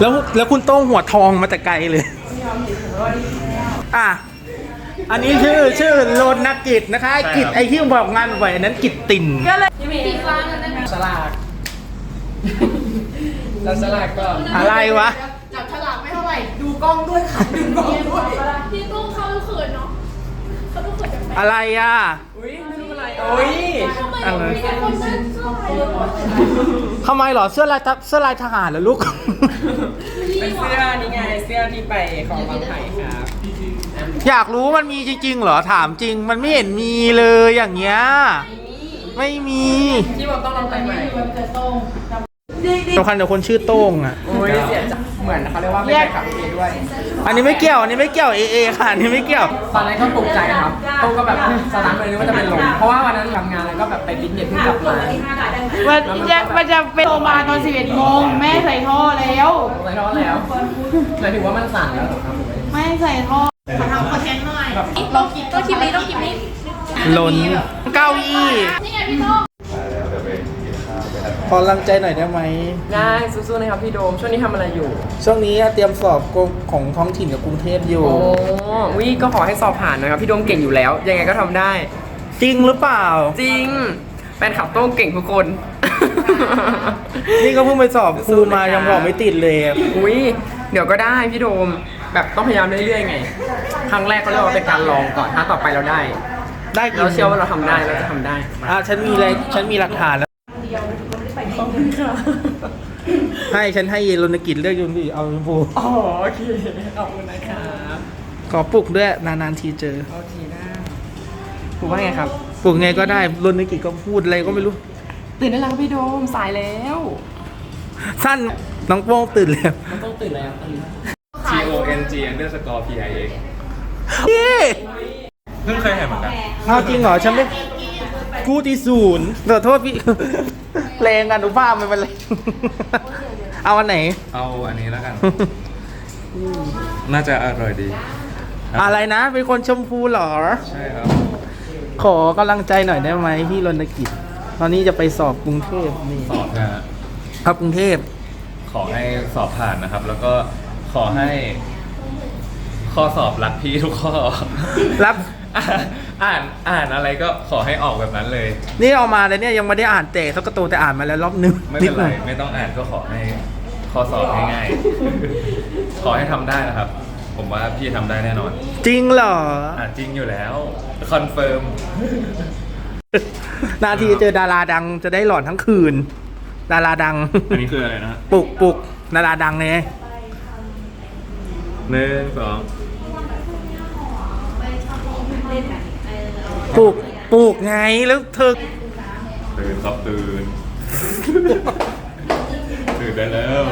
แล้วแล้วคุณโต้งหัวทองมาแต่ไกลเลย อะ อันนี้ชื่อชื่อโลนกิจนะคะไอ้กิจไอที่บอกงานไว้อันนั้นกิจติ่นสลากแล้วสลากก็อะไรวะ จับฉลากไม่เท่าไหร่ ดูกล้องด้วยค่ะดูกล้องด้วยพี่กุ้งเขาดูเขินเนาะเขาดูเขินจากแฟนอะไรอะ อุ้ยไม่รู้อะไรอุ้ยทำไมอะไรมีแต่คนนั่งเสื้อลายเลยทำไมเหรอเสื้อลายทหเสื้อลายทหารเหรอลูก เป็นเสื้อนี่ไงเสื้อที่ไปของบางไผ่ครับ อยากรู้มันมีจริงๆเหรอถามจริง มันไม่เห็นมีเลยอย่างเงี้ยไม่มีที่บอกต้องลองไปใหม่สำคัญกับคนชื่อโต้งอะโอ้ยเสียใจเหมือนเขาเรียกว่าไม่ได้ขับเอง ด้วยอันนี้ไม่เกี่ยวอันนี้ไม่เกี่ยวเอเอค่ะอันนี้ไม่เกี่ยว ตอนนั้นก็ตกใจครับต้องก็แบบสตาร์ทเลยนึกว่าจะเป็นลมเพราะว่าวันนั้นทำงานแล้วก็แบบไปฟิตเนสเพิ่งกลับมามันจะมันจะเป็นโทรมาตอน11โมงแม่ใส่ท่อแล้วใส่ท้อแล้วหมายถึงว่ามันสั่นแล้วเหรอครับไม่ใส่ท่อขอทำคอนเทนต์หน่อยลองคิดต้องคลิปนี้ต้องคลิปนี้ล้นเก้าอี้นี่ไงพี่โต้ง ขอกำลังใจหน่อยได้ไหม ได้สู้ๆนะครับพี่โดม ช่วงนี้ทำอะไรอยู่ ช่วงนี้เตรียมสอบของท้องถิ่นกับกรุงเทพอยู่ โอ้วิก็ขอให้สอบผ่านนะครับ พี่โดมเก่งอยู่แล้ว ยังไงก็ทำได้ จริงหรือเปล่า จริงแฟนขับโต้งเก่งทุกคน นี่ก็เพิ่งไปสอบครูมายังบอกไม่ติดเลยอะอุ้ยเดี๋ยวก็ได้พี่โดม แบบต้องพยายามเรื่อยๆไง ครั้งแรกก็เรียกว่าเป็นการลองก่อนถ้าต่อไปเราได้ ได้กี่เราเชื่อว่าเราทำได้เราจะทำได้ อะฉันมีอะไรฉันมีหลักฐานแล้ว ให้ฉันให้เยนรณกิจเลือกยูนดีเอาชมพูอ๋อโอเค ขอบคุณนะครับขอปลุกด้วยนานๆทีเจอโอเคได้ผมว่าไงครับ ปลุกไงก็ได้รณกิจก็พูดอะไรก็ไม่รู้ ตื่นได้แล้วครับพี่โดมสายแล้วสั้นน้องโป้งตื่นแล้ว มันต้องตื่นแล้วตอนนี้ T O N G underscore P I X เย้เพิ่งเคยเห็นเหมือนกัน เอาจริงเหรอฉันไม่กูตีศูนย์ขอโทษพี่ เพลงอนุภาพมันเป็นไรเอาอันไหน เอาอันนี้แล้วกัน น่าจะอร่อยดีคบอะไรนะ เป็นคนชมพูเหรอ ใช่ครับ ขอกำลังใจหน่อยได้ไหมพี่รณกิจ ตอนนี้จะไปสอบกรุงเทพนี่สอบนะฮะครับกรุงเทพ ขอให้สอบผ่านนะครับ แล้วก็ขอให้ ข้อสอบรักพี่ทุกข้อ รับ อ่านอ่านอะไรก็ขอให้ออกแบบนั้นเลย นี่เอามาเลยเนี่ยยังไม่ได้อ่านแต่สักกระตูแต่อ่านมาแล้วรอบนึงไม่เป็นไรไม่ต้องอ่านก็ขอให้ข้อสอบง่ายๆ ขอให้ทำได้นะครับ ผมว่าพี่ทำได้แน่นอน จริงเหรอ อะจริงอยู่แล้วคอนเฟิร์ม นาทีเจอดาราดังจะได้หลอนทั้งคืน ดาราดัง อันนี้คืออะไรนะปลุกปลุกดาราดังไงหนึ่งสอง ปลุกปลุกไงแล้วเธอตื่นครับตื่น ตื่นได้แล้ว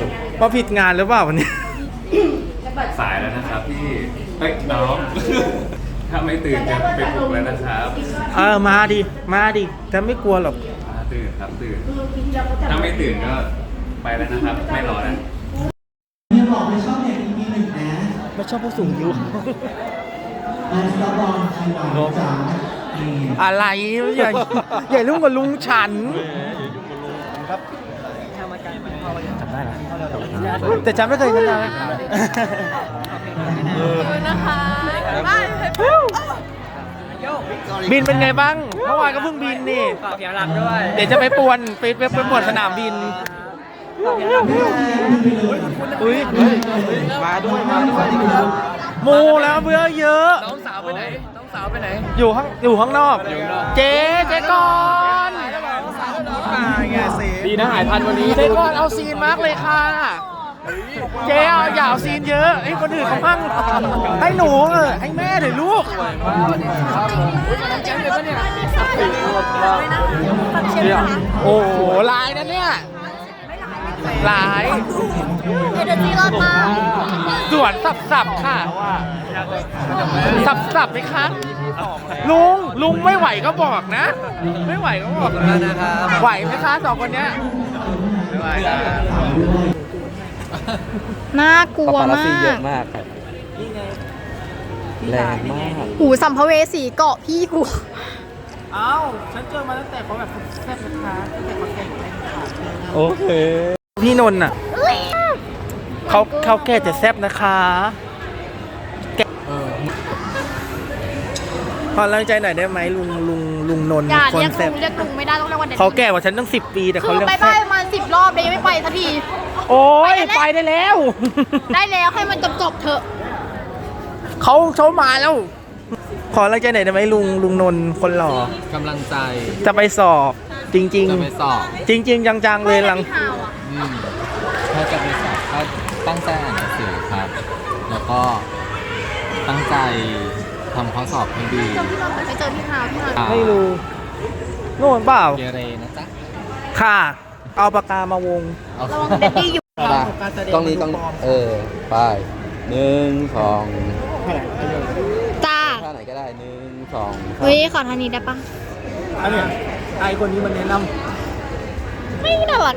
มาผิดงานหรือเปล่าวันนี้ สายแล้วนะครับพี่เอ้ยน้อง ถ้าไม่ตื่นจะไปปลุกแล้วนะครับเออมาดิมาดิแต่ไม่กลัวหรอกอ่าตื่นครับตื่น ถ้าไม่ตื่นก็ไปแล้วนะครับ ไม่รอแล้วอย่าบอกไม่ชอบเพลงนี้นิดหนึ่งนะไม่ชอบผู้สูงอายุอันซับบอลคีย์บอร์ดจ๋านี่ อะไรอย่าอย่าลุ่งกับลุงฉันแต่จำไม่เคยเห็นเลยนะคะบายบินเป็นไงบ้าง เมื่อวานก็เพิ่งบินนี่ฝากเสียงหลักด้วย เดี๋ยวจะไปป่วนไปไปไปป่วนสนามบินอุ้ยมาด้วยมาด้วย มูแล้วเบื่อเยอะ น้องสาวไปไหน น้องสาวไปไหน อยู่ข้างอยู่ข้างนอก เจ๊เจ๊ก่อนดีนะหายทันวันนี้เจ๊ก่อนเอาซีนมากเลยค่ะ เจ๊เอาอย่าเอาซีนเยอะให้คนอื่นเขามั่งให้หนูเออให้แม่หรือลูกโอ้โหลายนะเนี่ย ลาย เอเดอร์จีรอดมากสวนสับสับๆค่ะ สับสับๆไหมคะลุงลุงไม่ไหวก็บอกนะ ไม่ไหวก็บอกนะครับไหวไหมคะสองคนเนี้ยน่ากลัวมากแรงมากหูสัมภเวสีเกาะพี่กูเอ้า ฉันเจอมาตั้งแต่เขาแบบแซ่บนะคะตั้งแต่เขาแก่งแซ่บค่ะโอเค พี่นนท์อะเขาเขาแก่จะแซ่บนะคะแก่ขอแรงใจหน่อยได้ไหมลุงลุงลุงนนท์อย่าคนเรียกแซ่ลุบงเรียกลุงไม่ได้ต้องเรียกว่าเด็กเขาแก่กว่าฉันตั้งสิบปีแต่คืเขาอเรียกไปแซ่ได้บประมาณสิบรอบเลยยังไม่ไปสักที โอ้ยไปได้แล้ว ได้แล้วให้มันจบจบๆเถอะ เขาเขามาแล้ว ขอแรงใจหน่อยได้ไหมลุงลุงนนท์คนหล่อกำลังใจ จะไปสอบ จริง จะไปสอบ ๆ จริง ๆ จังๆเลยหลังพี่ฮาวอะอืมถ้าจะไปสอบก็ตั้งใจอ่านหนังสือครับ แล้วก็ตั้งใจทำข้อสอบให้ดีเจอพี่นนท์ไปเจอพี่ฮาวพี่ฮาวอ่าไม่รู้โน่นเปล่าเกเรนะจ๊ะค่ะ เอาปากกามาวง เอาระวังเด็ดดี้อยู่กล้องนี้กล้องนี้เออ ไปหนึ่งสองจ้าท่าไหนก็ได้หนึ่งสองเฮ้ยขอทางนี้ได้ปะอันเนี้ย ไอคนนี้มันแนะนไม่น่ารัก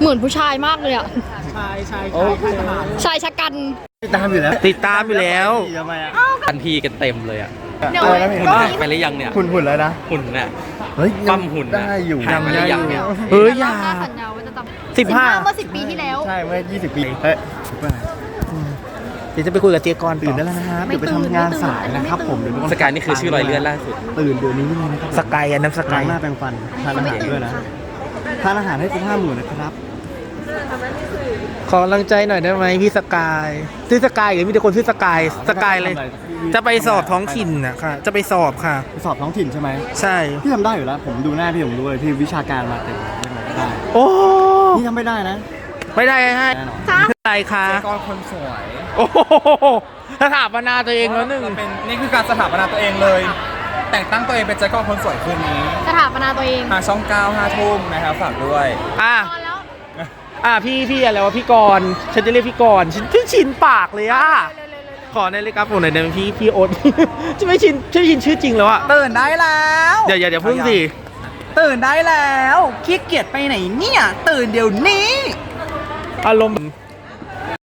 เหมือนผู้ชายมากเลยอะำชายชายชายชะกัน ติดตามอยู่แล้วติดตามอยู่แล้วกันพีกันเต็มเลยอะเดี๋ยวหุ่นก็ไปหรือยังเนี่ยหุ่นหุ่นแล้วนะ หุ่นน่ะ เฮ้ยปั้มหุ่นน่ะหายไปหรือยังเนี่ย เฮ้ยอย่า สัญญาว่าจะทำสิบห้า เมื่อสิบปีที่แล้ว ใช่เมื่อ 20 ปี เฮ้ยเดี๋ยวจะไปคุยกับเจียกรตื่นได้แล้วนะครับไม่ตื่นไม่ตื่นสายนะครับผมสกายนี่คือชื่อรอยเลื่อนล่าสุดตื่นเดี๋ยวนี้เลยนะครับสกายอันน้ำสกาล้ายงหน้าแปรงฟันทานอาหารด้วยนะทานอาหารให้ครบห้าหมู่นะครับขอกำลังใจหน่อยได้ไหมพี่สกายชื่อสกายหรือมีแต่คนชื่อสกายสกายเลย จะไปสอบท้องถิ่นนะค่ะ จะไปสอบค่ะไปสอบท้องถิ่นใช่ไหมใช่พี่ทำได้อยู่แล้ว ผมดูหน้าพี่ผมรู้เลยพี่วิชาการมาเต็มยังไงก็ได้โอ้พี่ทำไม่ได้นะ ไม่ได้ให้แน่นอนอะไรคะกรคนสวย โอ้โหสถาปนาตัวเองแล้วหนึ่งเป็นนี่คือการสถาปนาตัวเองเลย แต่งตั้งตัวเองเป็นใจกรคนสวยคืนนี้สถาปนาตัวเองทางช่อง9 5ทุ่มนะครับฝากด้วย อะ นอนแล้วอะพี่พี่อะไรวะพี่กรณ์ฉันจะเรียกพี่กรณ์ฉันชื่อชินปากเลยอะขอในเลยครับผมหน่อยได้ไหมพี่พี่โอ๊ต จะไม่ชินชื่อชินชื่อจริงแล้วอะตื่นได้แล้วเดี๋ยวอย่าอย่าพึ่งสิตื่นได้แล้วขี้เกียจไปไหนเนี่ย ตื่นเดี๋ยวนี้ อารมณ์